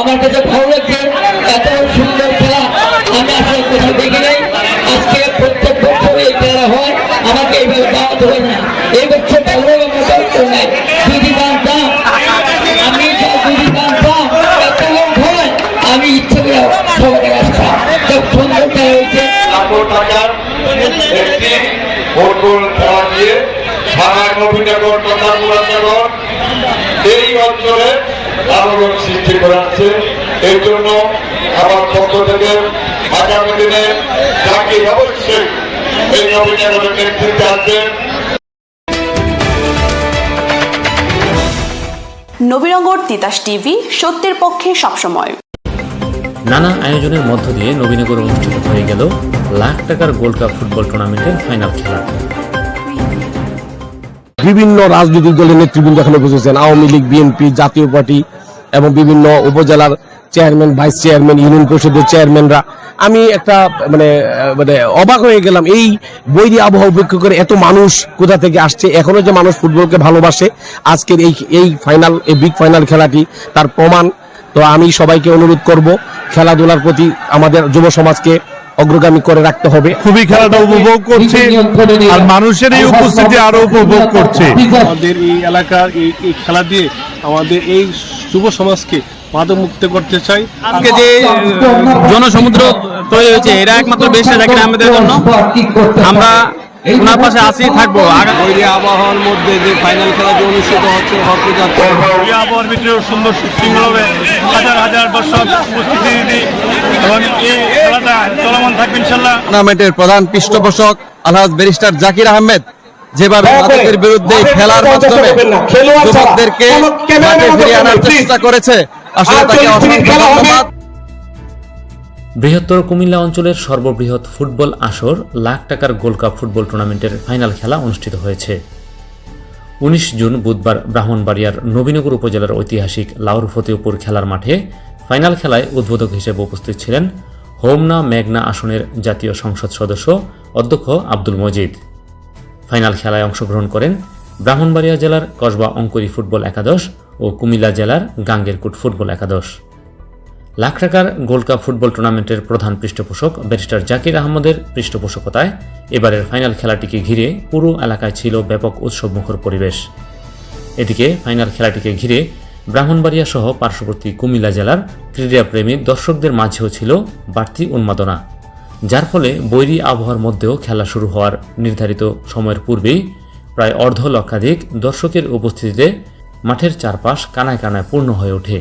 আমার কাছে ভালো লাগছে, এত সুন্দর খেলা। আমি আসলে কোথাও দেখি নাই। আজকে প্রত্যেক বছর এই খেলা হয়। আমাকে এইভাবে দাওয়াত হয় না। এই বছর ভালো আমার আমি ইচ্ছে সুন্দর হয়েছে। এই অঞ্চলে আলোড়ন সৃষ্টি করাচ্ছে এই জন্য আমার পক্ষ থেকে আগামী দিনে জাকির অবশ্যই এই নবীনগরের নেতৃত্বে আসবেন নবীনগর তিতাস টিভি সত্যের পক্ষে সবসময়। নানা আয়োজনের মধ্য দিয়ে নবীনগর অনুষ্ঠিত হয়ে গেল লাখ টাকার গোল্ড কাপ ফুটবল টুর্নামেন্টের ফাইনাল খেলা। বিভিন্ন রাজনৈতিক দলের নেতৃবৃন্দ এখানে বসেছেন। আওয়ামী লীগ বিএনপি জাতীয় পার্টি এবং বিভিন্ন উপজেলার চেয়ারম্যান ভাইস চেয়ারম্যান ইউনিয়ন পরিষদের চেয়ারম্যানরা আমি একটা মানে মানে অবাক হয়ে গেলাম এই বৈরী আবহাওয়া উপেক্ষা করে এত মানুষ কোথা থেকে আসছে? এখনও যে মানুষ ফুটবলকে ভালোবাসে আজকের এই এই ফাইনাল এই বিগ ফাইনাল খেলাটি তার প্রমাণ। তো আমি সবাইকে অনুরোধ করব খেলাধুলার প্রতি আমাদের যুব সমাজকে অগ্রগামী করে রাখতে হবে। খুবই খেলাটা উপভোগ করছে আর মানুষের এই উপস্থিতি আরও উপভোগ করছে। আমাদের এই এলাকার এই এই খেলা দিয়ে আমাদের এই যুব সমাজকে মাদক মুক্ত করতে চাই। আজকে যে জনসমুদ্র তৈরি হয়েছে এটা একমাত্র বেশি জাকির আহমেদের জন্য। আমরা ওনার পাশে আছি থাকব। আবহাওয়ার মধ্যে যে ফাইনাল খেলা যে অনুষ্ঠিত হচ্ছে হতে যাচ্ছে আবহাওয়ার ভিতরে সুন্দর সুশৃঙ্খলভাবে হাজার হাজার দর্শক উপস্থিতি এবং এই খেলাটা চলমান থাকবে ইনশাল্লাহ টুর্নামেন্টের প্রধান পৃষ্ঠপোষক আলহাজ ব্যারিস্টার জাকির আহমেদ। যেভাবে মাদকের বিরুদ্ধে খেলার মাধ্যমে যুবকদেরকে মাঠে ফিরিয়ে আনার চেষ্টা করেছে। আসলে তাকে অসংখ্য ধন্যবাদ। বৃহত্তর কুমিল্লা অঞ্চলের সর্ববৃহৎ ফুটবল আসর লাখ টাকার গোল্ড কাপ ফুটবল টুর্নামেন্টের ফাইনাল খেলা অনুষ্ঠিত হয়েছে। উনিশ জুন বুধবার ব্রাহ্মণবাড়িয়ার নবীনগর উপজেলার ঐতিহাসিক লাউর ফতেউপুর খেলার মাঠে ফাইনাল খেলায় উদ্বোধক হিসেবে উপস্থিত ছিলেন হোমনা মেঘনা আসনের জাতীয় সংসদ সদস্য অধ্যক্ষ আব্দুল মজিদ। ফাইনাল খেলায় অংশগ্রহণ করেন ব্রাহ্মণবাড়িয়া জেলার কসবা অঙ্কুরি ফুটবল একাদশ ও কুমিল্লা জেলার গাঙ্গেরকুট ফুটবল একাদশ। লাখ টাকার গোল্ড কাপ ফুটবল টুর্নামেন্টের প্রধান পৃষ্ঠপোষক ব্যারিস্টার জাকির আহমদের পৃষ্ঠপোষকতায় এবারের ফাইনাল খেলাটিকে ঘিরে পুরো এলাকায় ছিল ব্যাপক উৎসবমুখর পরিবেশ। এদিকে ফাইনাল খেলাটিকে ঘিরে ব্রাহ্মণবাড়িয়া সহ পার্শ্ববর্তী কুমিল্লা জেলার ক্রীড়াপ্রেমী দর্শকদের মাঝেও ছিল বাড়তি উন্মাদনা। যার ফলে বৈরী আবহাওয়ার মধ্যেও খেলা শুরু হওয়ার নির্ধারিত সময়ের পূর্বেই প্রায় অর্ধ লক্ষাধিক দর্শকের উপস্থিতিতে মাঠের চারপাশ কানায় কানায় পূর্ণ হয়ে ওঠে।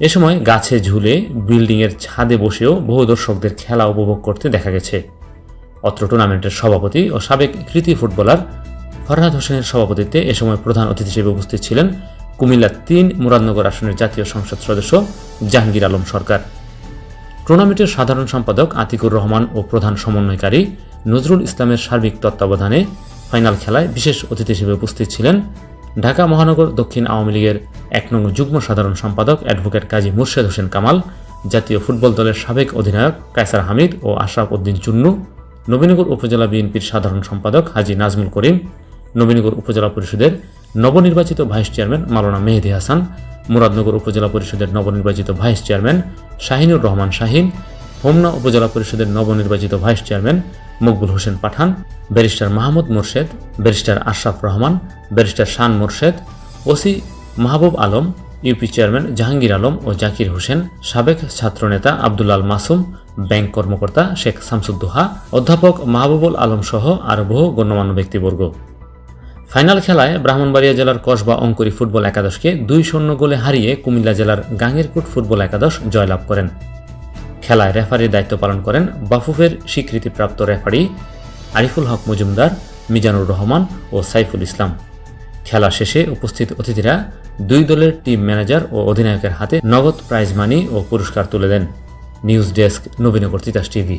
এ সময় গাছে ঝুলে বিল্ডিংয়ের ছাদে বসেও বহু দর্শকদের খেলা উপভোগ করতে দেখা গেছে। অত্র টুর্নামেন্টের সভাপতি ও সাবেক কৃতি ফুটবলার ফরহাদ হোসেনের সভাপতিত্বে এ সময় প্রধান অতিথি হিসেবে উপস্থিত ছিলেন কুমিল্লা তিন মুরাদনগর আসনের জাতীয় সংসদ সদস্য জাহাঙ্গীর আলম সরকার। টুর্নামেন্টের সাধারণ সম্পাদক আতিকুর রহমান ও প্রধান সমন্বয়কারী নজরুল ইসলামের সার্বিক তত্ত্বাবধানে ফাইনাল খেলায় বিশেষ অতিথি হিসেবে উপস্থিত ছিলেন ঢাকা মহানগর দক্ষিণ আওয়ামী লীগের এক নং যুগ্ম সাধারণ সম্পাদক অ্যাডভোকেট কাজী মুর্শেদ হোসেন কামাল, জাতীয় ফুটবল দলের সাবেক অধিনায়ক কায়সার হামিদ ও আশরাফ উদ্দিন চুন্নু, নবীনগর উপজেলা বিএনপির সাধারণ সম্পাদক হাজি নাজমুল করিম, নবীনগর উপজেলা পরিষদের নবনির্বাচিত ভাইস চেয়ারম্যান মাওলানা মেহেদি হাসান, মুরাদনগর উপজেলা পরিষদের নবনির্বাচিত ভাইস চেয়ারম্যান শাহিনুর রহমান শাহিন, হোমনা উপজেলা পরিষদের নবনির্বাচিত vice chairman Maqbul Hossain Pathan, barrister Mahmud Morshed, barrister Ashraf Rahman, barrister Shan Morshed, OC Mahbub Alam, UP chairman Jahangir Alam ও জাকির হোসেন, সাবেক ছাত্রনেতা আব্দুল্লাল মাসুম, ব্যাংক কর্মকর্তা শেখ শামসুদ্দোহা, অধ্যাপক মাহবুবুল আলম সহ আরও বহু গণ্যমান্য ব্যক্তিবর্গ। ফাইনাল খেলায় ব্রাহ্মণবাড়িয়া জেলার কসবা অঙ্কুরি ফুটবল একাদশকে দুই শূন্য গোলে হারিয়ে কুমিল্লা জেলার গাঙ্গেরকুট ফুটবল একাদশ জয়লাভ করেন। খেলায় রেফারির দায়িত্ব পালন করেন বাফুফের স্বীকৃতিপ্রাপ্ত রেফারি আরিফুল হক মজুমদার, মিজানুর রহমান ও সাইফুল ইসলাম। খেলা শেষে উপস্থিত অতিথিরা দুই দলের টিম ম্যানেজার ও অধিনায়কের হাতে নগদ প্রাইজ মানি ও পুরস্কার তুলে দেন। News desk, Nabinagar Titas TV.